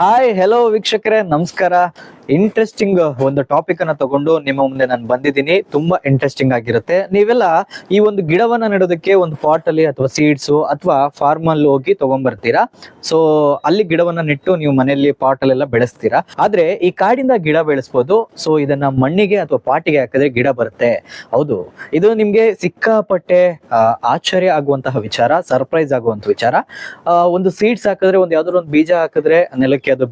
Hi hello ವೀಕ್ಷಕರೇ. ನಮಸ್ಕಾರ. Interesting ಒಂದು ಟಾಪಿಕ್ ಅನ್ನ ತಗೊಂಡು ನಿಮ್ಮ ಮುಂದೆ ನಾನು ಬಂದಿದ್ದೀನಿ. ತುಂಬಾ ಇಂಟ್ರೆಸ್ಟಿಂಗ್ ಆಗಿರುತ್ತೆ. ನೀವೆಲ್ಲ ಈ ಒಂದು ಗಿಡವನ್ನ ನೆಡೋದಕ್ಕೆ ಒಂದು ಪಾಟ್ ಅಲ್ಲಿ ಅಥವಾ ಸೀಡ್ಸ್ ಅಥವಾ ಫಾರ್ಮ್ ಅಲ್ಲಿ ಹೋಗಿ ತಗೊಂಡ್ಬರ್ತೀರಾ ಸೊ ಅಲ್ಲಿ ಗಿಡವನ್ನ ನೆಟ್ಟು ನೀವು ಮನೆಯಲ್ಲಿ ಪಾಟ್ ಅಲ್ಲೆಲ್ಲ ಬೆಳೆಸ್ತೀರಾ? ಆದ್ರೆ ಈ ಕಾಡಿಂದ ಗಿಡ ಬೆಳೆಸ್ಬೋದು. ಸೊ ಇದನ್ನ ಮಣ್ಣಿಗೆ ಅಥವಾ ಪಾಟಿಗೆ ಹಾಕಿದ್ರೆ ಗಿಡ ಬರುತ್ತೆ. ಹೌದು. ಇದು ನಿಮ್ಗೆ ಸಿಕ್ಕಾಪಟ್ಟೆ ಆಶ್ಚರ್ಯ ಆಗುವಂತಹ ವಿಚಾರ ಸರ್ಪ್ರೈಸ್ ಆಗುವಂತ ವಿಚಾರ. ಒಂದು ಸೀಡ್ಸ್ ಹಾಕಿದ್ರೆ, ಒಂದು ಯಾವ್ದಾದ್ರು ಒಂದು ಬೀಜ ಹಾಕಿದ್ರೆ ನೆಲಕ್ಕೆ ಅದು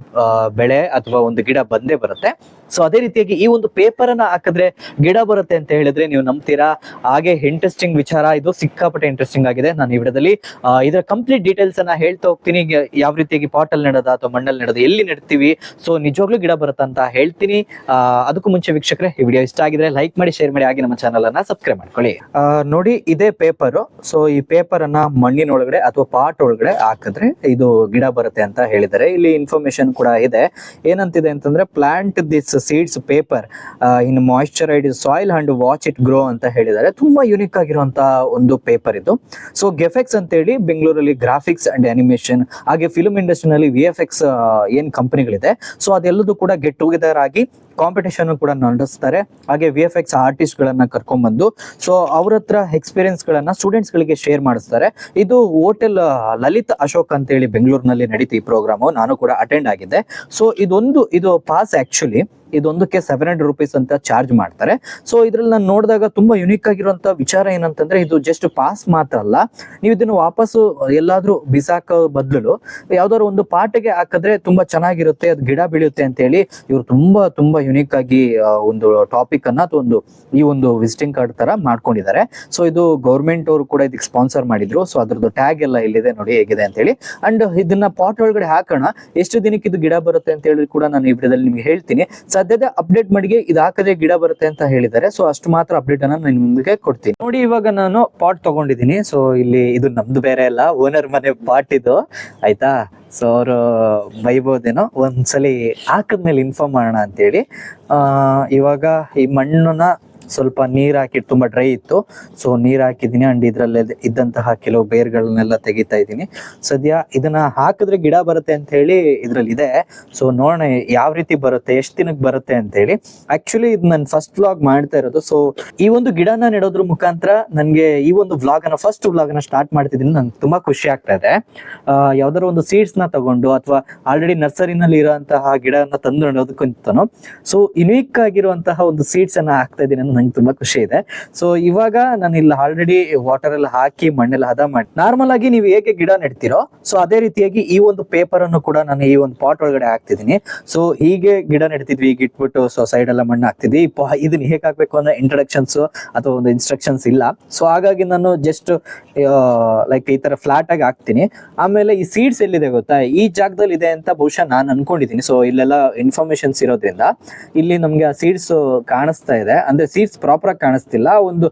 ಬೆಳೆ ಅಥವಾ ಒಂದು ಗಿಡ ಬಂದೇ ಬರುತ್ತೆ. ಸೊ ಅದೇ ರೀತಿಯಾಗಿ ಈ ಒಂದು ಪೇಪರ್ ಅನ್ನ ಹಾಕಿದ್ರೆ ಗಿಡ ಬರುತ್ತೆ ಅಂತ ಹೇಳಿದ್ರೆ ನೀವು ನಂಬ್ತೀರಾ? ಹಾಗೆ ಇಂಟ್ರೆಸ್ಟಿಂಗ್ ವಿಚಾರ. ಇದು ಸಿಕ್ಕಾಪಟ್ಟೆ ಇಂಟ್ರೆಸ್ಟಿಂಗ್ ಆಗಿದೆ. ನಾನು ಈ ವಿಡಿಯೋದಲ್ಲಿ ಇದರ ಕಂಪ್ಲೀಟ್ ಡೀಟೇಲ್ಸ್ ಅನ್ನ ಹೇಳ್ತಾ ಹೋಗ್ತೀನಿ. ಯಾವ ರೀತಿಯಾಗಿ ಪಾಟ್ ಅಲ್ಲಿ ನೆಡೋದ ಅಥವಾ ಮಣ್ಣಲ್ಲಿ ನಡೆದ, ಎಲ್ಲಿ ನೆಡ್ತೀವಿ? ಸೊ ನಿಜವಾಗ್ಲೂ ಗಿಡ ಬರುತ್ತೆ ಅಂತ ಹೇಳ್ತೀನಿ. ಅದಕ್ಕೂ ಮುಂಚೆ ವೀಕ್ಷಕರೇ, ಈ ವಿಡಿಯೋ ಇಷ್ಟ ಆಗಿದ್ರೆ ಲೈಕ್ ಮಾಡಿ ಶೇರ್ ಮಾಡಿ, ಹಾಗೆ ನಮ್ಮ ಚಾನಲ್ ಅನ್ನ ಸಬ್ಸ್ಕ್ರೈಬ್ ಮಾಡ್ಕೊಳ್ಳಿ. ನೋಡಿ, ಇದೇ ಪೇಪರ್ ಸೊ ಈ ಪೇಪರ್ ಅನ್ನ ಮಣ್ಣಿನೊಳಗಡೆ ಅಥವಾ ಪಾಟ್ ಒಳಗಡೆ ಹಾಕಿದ್ರೆ ಇದು ಗಿಡ ಬರುತ್ತೆ ಅಂತ ಹೇಳಿದ್ದಾರೆ. ಇಲ್ಲಿ ಇನ್ಫಾರ್ಮೇಶನ್ ಕೂಡ ಇದೆ. ಏನಂತಿದೆ ಅಂತಂದ್ರೆ plant this seeds paper in moisturised soil and watch it grow ಅಂತ ಹೇಳಿದ್ದಾರೆ. ತುಂಬಾ ಯುನಿಕ್ ಆಗಿರುವಂತಹ ಒಂದು ಪೇಪರ್ ಇದು. ಸೊ ಗೆಫೆಕ್ಸ್ ಅಂತ ಹೇಳಿ ಬೆಂಗಳೂರಲ್ಲಿ ಗ್ರಾಫಿಕ್ಸ್ ಅಂಡ್ ಅನಿಮೇಷನ್ ಹಾಗೆ ಫಿಲ್ಮ್ ಇಂಡಸ್ಟ್ರಿನಲ್ಲಿ ವಿ ಎಫ್ ಎಕ್ಸ್ ಏನ್ ಕಂಪನಿಗಳಿದೆ ಸೊ ಅದೆಲ್ಲದೂ ಕೂಡ ಗೆಟ್ ಟುಗೆದರ್ ಆಗಿ ಕಾಂಪಿಟೇಷನ್ ಕೂಡ ನಡೆಸ್ತಾರೆ. ಹಾಗೆ ವಿ ಎಫ್ ಎಕ್ಸ್ ಆರ್ಟಿಸ್ಟ್ ಗಳನ್ನ ಕರ್ಕೊಂಡ್ಬಂದು ಸೊ ಅವ್ರ ಹತ್ರ ಎಕ್ಸ್ಪೀರಿಯನ್ಸ್ ಗಳನ್ನ ಸ್ಟೂಡೆಂಟ್ಸ್ ಗಳಿಗೆ ಶೇರ್ ಮಾಡಿಸ್ತಾರೆ. ಇದು ಹೋಟೆಲ್ ಲಲಿತ್ ಅಶೋಕ್ ಅಂತ ಹೇಳಿ ಬೆಂಗಳೂರಿನಲ್ಲಿ ನಡೀತಿ ಈ ಪ್ರೋಗ್ರಾಮು ನಾನು ಕೂಡ ಅಟೆಂಡ್ ಆಗಿದ್ದೆ. ಸೊ ಇದೊಂದು, ಇದು ಪಾಸ್ ಆಕ್ಚುಲಿ ಇದೊಂದಕ್ಕೆ ಸೆವೆನ್ ಹಂಡ್ರೆಡ್ ರುಪೀಸ್ ಅಂತ ಚಾರ್ಜ್ ಮಾಡ್ತಾರೆ. ಸೊ ಇದ್ರಲ್ಲಿ ನಾನು ನೋಡಿದಾಗ ತುಂಬಾ ಯುನಿಕ್ ಆಗಿರುವಂತ ವಿಚಾರ ಏನಂತಂದ್ರೆ ಇದು ಜಸ್ಟ್ ಪಾಸ್ ಮಾತ್ರ ಅಲ್ಲ. ನೀವು ಇದನ್ನು ವಾಪಸ್ಸು ಎಲ್ಲಾದ್ರೂ ಬಿಸಾಕ ಬದಲು ಯಾವ್ದಾದ್ರು ಒಂದು ಪಾಟಿಗೆ ಹಾಕಿದ್ರೆ ತುಂಬಾ ಚೆನ್ನಾಗಿರುತ್ತೆ, ಅದು ಗಿಡ ಬೆಳೆಯುತ್ತೆ ಅಂತ ಹೇಳಿ ಇವರು ತುಂಬಾ ತುಂಬಾ ಯುನಿಕ್ ಆಗಿ ಒಂದು ಟಾಪಿಕ್ ಅನ್ನ ಅಥವಾ ಒಂದು ಈ ಒಂದು ವಿಸಿಟಿಂಗ್ ಕಾರ್ಡ್ ತರ ಮಾಡ್ಕೊಂಡಿದ್ದಾರೆ. ಸೊ ಇದು ಗೌರ್ಮೆಂಟ್ ಅವರು ಕೂಡ ಇದಕ್ಕೆ ಸ್ಪಾನ್ಸರ್ ಮಾಡಿದ್ರು. ಸೊ ಅದ್ರದ್ದು ಟ್ಯಾಗ್ ಎಲ್ಲ ಇಲ್ಲಿದೆ ನೋಡಿ ಹೇಗಿದೆ ಅಂತ ಹೇಳಿ ಅಂಡ್ ಇದನ್ನ ಪಾಟ್ ಒಳಗಡೆ ಹಾಕೋಣ. ಎಷ್ಟು ದಿನಕ್ಕೆ ಇದು ಗಿಡ ಬರುತ್ತೆ ಅಂತ ಹೇಳಿ ಕೂಡ ನಾನು ಈ ವಿಡಿಯೋದಲ್ಲಿ ನಿಮ್ಗೆ ಹೇಳ್ತೀನಿ. ಸದ್ಯದ ಅಪ್ಡೇಟ್ ಮಡಿಗೆ ಇದು ಹಾಕದೆ ಗಿಡ ಬರುತ್ತೆ ಅಂತ ಹೇಳಿದ್ದಾರೆ. ಸೊ ಅಷ್ಟು ಮಾತ್ರ ಅಪ್ಡೇಟ್ ಅನ್ನ ನಾನು ನಿಮ್ಗೆ ಕೊಡ್ತೀನಿ. ನೋಡಿ ಇವಾಗ ನಾನು ಪಾಟ್ ತಗೊಂಡಿದ್ದೀನಿ. ಸೊ ಇಲ್ಲಿ ಇದು ನಮ್ದು ಬೇರೆ ಅಲ್ಲ ಓನರ್ ಮನೆ ಪಾಟ್ ಇದು. ಆಯ್ತಾ? ಸೊ ಅವರು ಬೈಬೋದೇನೋ ಒಂದ್ಸಲಿ ಹಾಕಿದ್ಮೇಲೆ ಇನ್ಫಾರ್ಮ್ ಮಾಡೋಣ ಅಂತೇಳಿ. ಆ, ಇವಾಗ ಈ ಮಣ್ಣನ್ನ ಸ್ವಲ್ಪ ನೀರ್ ಹಾಕಿ ತುಂಬಾ ಡ್ರೈ ಇತ್ತು. ಸೊ ನೀರ್ ಹಾಕಿದ್ದೀನಿ. ಅಂಡ್ ಇದ್ರಲ್ಲಿ ಇದ್ದಂತಹ ಕೆಲವು ಬೇರ್ಗಳನ್ನೆಲ್ಲ ತೆಗಿತಾ ಇದ್ದೀನಿ. ಸದ್ಯ ಇದನ್ನ ಹಾಕಿದ್ರೆ ಗಿಡ ಬರುತ್ತೆ ಅಂತ ಹೇಳಿ ಇದ್ರಲ್ಲಿ ಇದೆ ಸೊ ನೋಡೋಣ ಯಾವ ರೀತಿ ಬರುತ್ತೆ, ಎಷ್ಟು ದಿನಕ್ಕೆ ಬರುತ್ತೆ ಅಂತ ಹೇಳಿ. ಆಕ್ಚುಲಿ ಇದು ನಾನು ಫಸ್ಟ್ ವ್ಲಾಗ್ ಮಾಡ್ತಾ ಇರೋದು. ಸೊ ಈ ಒಂದು ಗಿಡನ ನೆಡೋದ್ರ ಮುಖಾಂತರ ನನಗೆ ಈ ಒಂದು ವ್ಲಾಗ್ ಅನ್ನ ಫಸ್ಟ್ ವ್ಲಾಗ್ ಅನ್ನ ಸ್ಟಾರ್ಟ್ ಮಾಡ್ತಿದ್ದೀನಿ. ನಂಗೆ ತುಂಬಾ ಖುಷಿ ಆಗ್ತಾ ಇದೆ. ಯಾವ್ದಾದ್ರು ಒಂದು ಸೀಡ್ಸ್ನ ತಗೊಂಡು ಅಥವಾ ಆಲ್ರೆಡಿ ನರ್ಸರಿನಲ್ಲಿ ಇರುವಂತಹ ಗಿಡನ ತಂದು ನೆಡೋದಕ್ಕಿಂತನೂ ಸೊ ಯುನೀಕ್ ಆಗಿರುವಂತಹ ಒಂದು ಸೀಡ್ಸ್ ಅನ್ನ ಹಾಕ್ತಾ ಇದ್ದೀನಿ. ನಂಗೆ ತುಂಬಾ ಖುಷಿ ಇದೆ. ಸೊ ಇವಾಗ ನಾನು ಇಲ್ಲಿ ಆಲ್ರೆಡಿ ವಾಟರ್ ಎಲ್ಲ ಹಾಕಿ ಮಣ್ಣೆಲ್ಲ ಹದ ಮಾಡಿ ನಾರ್ಮಲ್ ಆಗಿ ನೀವು ಹೇಗೆ ಗಿಡ ನೆಡ್ತೀರೋ ಸೊ ಅದೇ ರೀತಿಯಾಗಿ ಈ ಒಂದು ಪೇಪರ್ ಅನ್ನು ಕೂಡ ನಾನು ಈ ಒಂದು ಪಾಟ್ ಒಳಗಡೆ ಹಾಕ್ತಿದ್ದೀನಿ. ಸೊ ಹೀಗೆ ಗಿಡ ನೆಡ್ತಿದ್ವಿ ಈಗ ಇಟ್ಬಿಟ್ಟು ಸೊ ಸೈಡ್ ಎಲ್ಲ ಮಣ್ಣು ಹಾಕ್ತಿದ್ವಿ. ಇದನ್ನ ಹೇಗೆ ಹಾಕ್ಬೇಕು ಅನ್ನೋ ಇಂಟ್ರಡಕ್ಷನ್ಸ್ ಅಥವಾ ಒಂದು ಇನ್ಸ್ಟ್ರಕ್ಷನ್ಸ್ ಇಲ್ಲ. ಸೊ ಹಾಗಾಗಿ ನಾನು ಜಸ್ಟ್ ಲೈಕ್ ಈ ತರ ಫ್ಲಾಟ್ ಆಗಿ ಹಾಕ್ತೀನಿ. ಆಮೇಲೆ ಈ ಸೀಡ್ಸ್ ಎಲ್ಲಿದೆ ಗೊತ್ತಾ? ಈ ಜಾಗದಲ್ಲಿ ಇದೆ ಅಂತ ಬಹುಶಃ ನಾನು ಅನ್ಕೊಂಡಿದ್ದೀನಿ. ಸೊ ಇಲ್ಲೆಲ್ಲ ಇನ್ಫಾರ್ಮೇಶನ್ಸ್ ಇರೋದ್ರಿಂದ ಇಲ್ಲಿ ನಮ್ಗೆ ಆ ಸೀಡ್ಸ್ ಕಾಣಿಸ್ತಾ ಇದೆ. ಅಂದ್ರೆ ಪ್ರಾಪರ್ ಆಗಿ ಕಾಣಿಸ್ತಿಲ್ಲ. ಒಂದು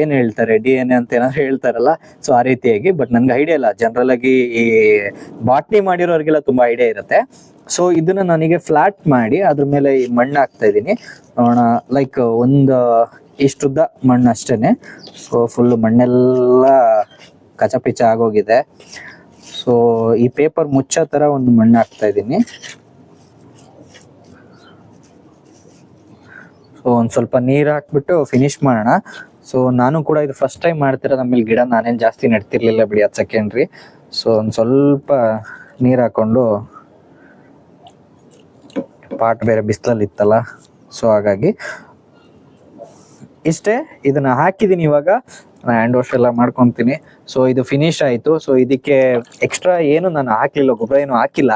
ಏನು ಏನ್ ಹೇಳ್ತಾರೆ, ಡಿ ಎನ್ ಎ ಅಂತ ಏನಾದ್ರು ಹೇಳ್ತಾರಲ್ಲ, ಸೊ ಆ ರೀತಿಯಾಗಿ, ಬಟ್ ನನ್ಗೆ ಐಡಿಯಾ ಇಲ್ಲ. ಜನರಲ್ ಆಗಿ ಈ ಬಾಟ್ನಿ ಮಾಡಿರೋರಿಗೆಲ್ಲ ತುಂಬಾ ಐಡಿಯಾ ಇರುತ್ತೆ. ಸೊ ಇದನ್ನ ನನಗೆ ಫ್ಲಾಟ್ ಮಾಡಿ, ಅದ್ರ ಮೇಲೆ ಈ ಮಣ್ಣು ಹಾಕ್ತಾ ಇದ್ದೀನಿ. ನೋಡೋಣ ಲೈಕ್ ಒಂದು ಇಷ್ಟುದ್ದ ಮಣ್ಣು ಅಷ್ಟೇನೆ. ಸೊ ಫುಲ್ ಮಣ್ಣೆಲ್ಲ ಕಚಪಿಚ ಆಗೋಗಿದೆ. ಸೊ ಈ ಪೇಪರ್ ಮುಚ್ಚೋ ತರ ಒಂದು ಮಣ್ಣು ಹಾಕ್ತಾ ಇದ್ದೀನಿ. ಸೊ ಒಂದ್ ಸ್ವಲ್ಪ ನೀರು ಹಾಕ್ಬಿಟ್ಟು ಫಿನಿಶ್ ಮಾಡೋಣ. ಸೊ ನಾನು ಕೂಡ ಇದು ಫಸ್ಟ್ ಟೈಮ್ ಮಾಡ್ತಿರೋದು ನಮ್ಮಲ್ಲಿ ಗಿಡ ನಾನೇನು ಜಾಸ್ತಿ ನೆಡ್ತಿರ್ಲಿಲ್ಲ ಬಿಡಿ ಹತ್ತು ಸೆಕೆಂಡ್ರಿ ಸೊ ಒಂದ್ ಸ್ವಲ್ಪ ನೀರ್ ಹಾಕೊಂಡು ಪಾಟ್ ಬೇರೆ ಬಿಸಿಲಲ್ಲಿ ಇತ್ತಲ್ಲ ಸೊ ಹಾಗಾಗಿ ಇಷ್ಟೇ ಇದನ್ನ ಹಾಕಿದೀನಿ ಇವಾಗ. ಹ್ಯಾಂಡ್ ವಾಶ್ ಎಲ್ಲ ಮಾಡ್ಕೊತೀನಿ. ಸೊ ಇದು ಫಿನಿಶ್ ಆಯ್ತು. ಸೊ ಇದಕ್ಕೆ ಎಕ್ಸ್ಟ್ರಾ ಏನು ನಾನು ಹಾಕ್ಲಿಲ್ಲ, ಗೊಬ್ಬರ ಏನು ಹಾಕಿಲ್ಲ.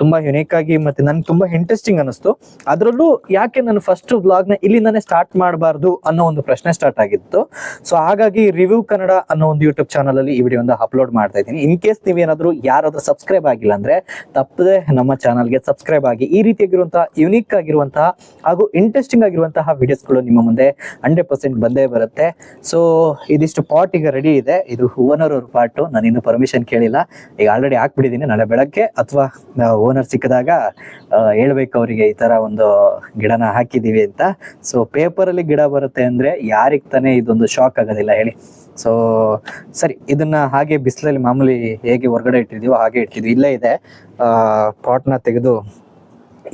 ತುಂಬ ಯುನೀಕ್ ಆಗಿ ಮತ್ತೆ ನನ್ಗೆ ತುಂಬಾ ಇಂಟ್ರೆಸ್ಟಿಂಗ್ ಅನಿಸ್ತು. ಅದರಲ್ಲೂ ಯಾಕೆ ನಾನು ಫಸ್ಟ್ ಬ್ಲಾಗ್ನ ಇಲ್ಲಿಂದನೇ ಸ್ಟಾರ್ಟ್ ಮಾಡಬಾರ್ದು ಅನ್ನೋ ಒಂದು ಪ್ರಶ್ನೆ ಸ್ಟಾರ್ಟ್ ಆಗಿತ್ತು. ಸೊ ಹಾಗಾಗಿ ರಿವ್ಯೂ ಕನ್ನಡ ಅನ್ನೋ ಒಂದು ಯೂಟ್ಯೂಬ್ ಚಾನಲಲ್ಲಿ ಈ ವಿಡಿಯೋನ ಅಪ್ಲೋಡ್ ಮಾಡ್ತಾ ಇದ್ದೀನಿ. ಇನ್ ಕೇಸ್ ನೀವೇನಾದರೂ ಯಾರಾದರೂ ಸಬ್ಸ್ಕ್ರೈಬ್ ಆಗಿಲ್ಲ ಅಂದ್ರೆ ತಪ್ಪದೆ ನಮ್ಮ ಚಾನಲ್ಗೆ ಸಬ್ಸ್ಕ್ರೈಬ್ ಆಗಿ ಈ ರೀತಿಯಾಗಿರುವಂತಹ ಯುನೀಕ್ ಆಗಿರುವಂತಹ ಹಾಗೂ ಇಂಟ್ರೆಸ್ಟಿಂಗ್ ಆಗಿರುವಂತಹ ವಿಡಿಯೋಸ್ಗಳು ನಿಮ್ಮ ಮುಂದೆ ಹಂಡ್ರೆಡ್ ಪರ್ಸೆಂಟ್ ಬಂದೇ ಬರುತ್ತೆ. ಸೊ ಇದಿಷ್ಟು ಪಾಟ್ ಈಗ ರೆಡಿ ಇದೆ. ಇದು ಓನರ್ ಅವ್ರ ಪಾಟು ನಾನು ಇನ್ನು ಪರ್ಮಿಷನ್ ಕೇಳಿಲ್ಲ. ಈಗ ಆಲ್ರೆಡಿ ಹಾಕ್ಬಿಟ್ಟಿದ್ದೀನಿ ನಾಳೆ ಬೆಳಗ್ಗೆ ಅಥವಾ ಓನರ್ ಸಿಕ್ಕಿದಾಗ ಹೇಳ್ಬೇಕು ಅವರಿಗೆ ಈ ತರ ಒಂದು ಗಿಡನ ಹಾಕಿದೀವಿ ಅಂತ. ಸೊ ಪೇಪರಲ್ಲಿ ಗಿಡ ಬರುತ್ತೆ ಅಂದ್ರೆ ಯಾರಿಗ್ ತಾನೇ ಇದೊಂದು ಶಾಕ್ ಆಗೋದಿಲ್ಲ ಹೇಳಿ. ಸೊ ಸರಿ, ಇದನ್ನ ಹಾಗೆ ಬಿಸಿಲಲ್ಲಿ ಮಾಮೂಲಿ ಹೇಗೆ ಹೊರಗಡೆ ಇಟ್ಟಿದೀವೋ ಹಾಗೆ ಇಟ್ಟಿದ್ವಿ. ಇಲ್ಲೇ ಇದೆ. ಪಾಟ್ನ ತೆಗೆದು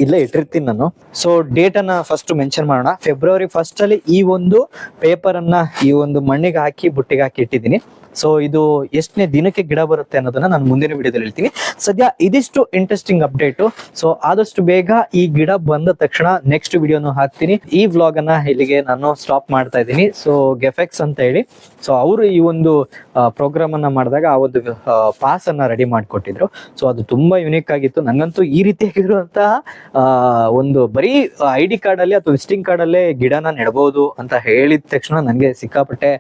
ಇಲ್ಲೇ ಇಟ್ಟಿರ್ತೀನಿ ನಾನು. ಸೊ ಡೇಟ್ ಅನ್ನ ಫಸ್ಟ್ ಮೆನ್ಷನ್ ಮಾಡೋಣ. ಫೆಬ್ರವರಿ ಫಸ್ಟ್ ಅಲ್ಲಿ ಈ ಒಂದು ಪೇಪರ್ ಅನ್ನ, ಈ ಒಂದು ಮಣ್ಣಿಗೆ ಹಾಕಿ, ಬುಟ್ಟಿಗೆ ಹಾಕಿ ಇಟ್ಟಿದ್ದೀನಿ. ಸೊ ಇದು ಎಷ್ಟನೇ ದಿನಕ್ಕೆ ಗಿಡ ಬರುತ್ತೆ ಅನ್ನೋದನ್ನ ನಾನು ಮುಂದಿನ ವಿಡಿಯೋದಲ್ಲಿ ಹೇಳ್ತೀನಿ. ಸದ್ಯ ಇದಿಷ್ಟು ಇಂಟ್ರೆಸ್ಟಿಂಗ್ ಅಪ್ಡೇಟು ಸೊ ಆದಷ್ಟು ಬೇಗ ಈ ಗಿಡ ಬಂದ ತಕ್ಷಣ ನೆಕ್ಸ್ಟ್ ವಿಡಿಯೋನು ಹಾಕ್ತೀನಿ. ಈ ವ್ಲಾಗ್ ಅನ್ನ ಇಲ್ಲಿಗೆ ನಾನು ಸ್ಟಾಪ್ ಮಾಡ್ತಾ ಇದ್ದೀನಿ. ಸೊ ಗೆಫೆಕ್ಸ್ ಅಂತ ಹೇಳಿ. ಸೊ ಅವರು ಈ ಒಂದು ಪ್ರೋಗ್ರಾಮ್ ಅನ್ನ ಮಾಡಿದಾಗ ಆ ಒಂದು ಪಾಸ್ ಅನ್ನ ರೆಡಿ ಮಾಡಿಕೊಟ್ಟಿದ್ರು. ಸೊ ಅದು ತುಂಬಾ ಯುನೀಕ್ ಆಗಿತ್ತು. ನಂಗಂತೂ ಈ ರೀತಿಯಾಗಿರುವಂತಹ ಒಂದು ಬರೀ ಐ ಡಿ ಕಾರ್ಡ್ ಅಲ್ಲಿ ಅಥವಾ ವಿಸಿಟಿಂಗ್ ಕಾರ್ಡ್ ಅಲ್ಲೇ ಗಿಡನ ನೆಡಬಹುದು ಅಂತ ಹೇಳಿದ ತಕ್ಷಣ ನನಗೆ ಸಿಕ್ಕಾಪಟ್ಟೆ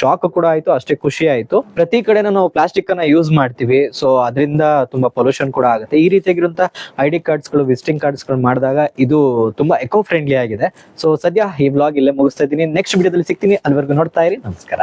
ಶಾಕ್ ಕೂಡ ಆಯಿತು, ಅಷ್ಟೇ ಖುಷಿ ಆಯಿತು. ಪ್ರತಿ ಕಡೆ ನಾವು ಪ್ಲಾಸ್ಟಿಕ್ ಅನ್ನ ಯೂಸ್ ಮಾಡ್ತೀವಿ. ಸೊ ಅದರಿಂದ ತುಂಬಾ ಪೊಲ್ಯೂಷನ್ ಕೂಡ ಆಗುತ್ತೆ. ಈ ರೀತಿಯಾಗಿರುವಂತಹ ಐ ಡಿ ಕಾರ್ಡ್ಸ್ಗಳು ವಿಸಿಟಿಂಗ್ ಕಾರ್ಡ್ಸ್ಗಳು ಮಾಡಿದಾಗ ಇದು ತುಂಬಾ ಎಕೋ ಫ್ರೆಂಡ್ಲಿ ಆಗಿದೆ. ಸೊ ಸದ್ಯ ಈ ವ್ಲಾಗ್ ಇಲ್ಲೇ ಮುಗಿಸ್ತಾ ಇದ್ದೀನಿ. ನೆಕ್ಸ್ಟ್ ವಿಡಿಯೋದಲ್ಲಿ ಸಿಗ್ತೀನಿ. ಅಲ್ಲಿವರೆಗೂ ನೋಡ್ತಾ ಇರಿ. ನಮಸ್ಕಾರ.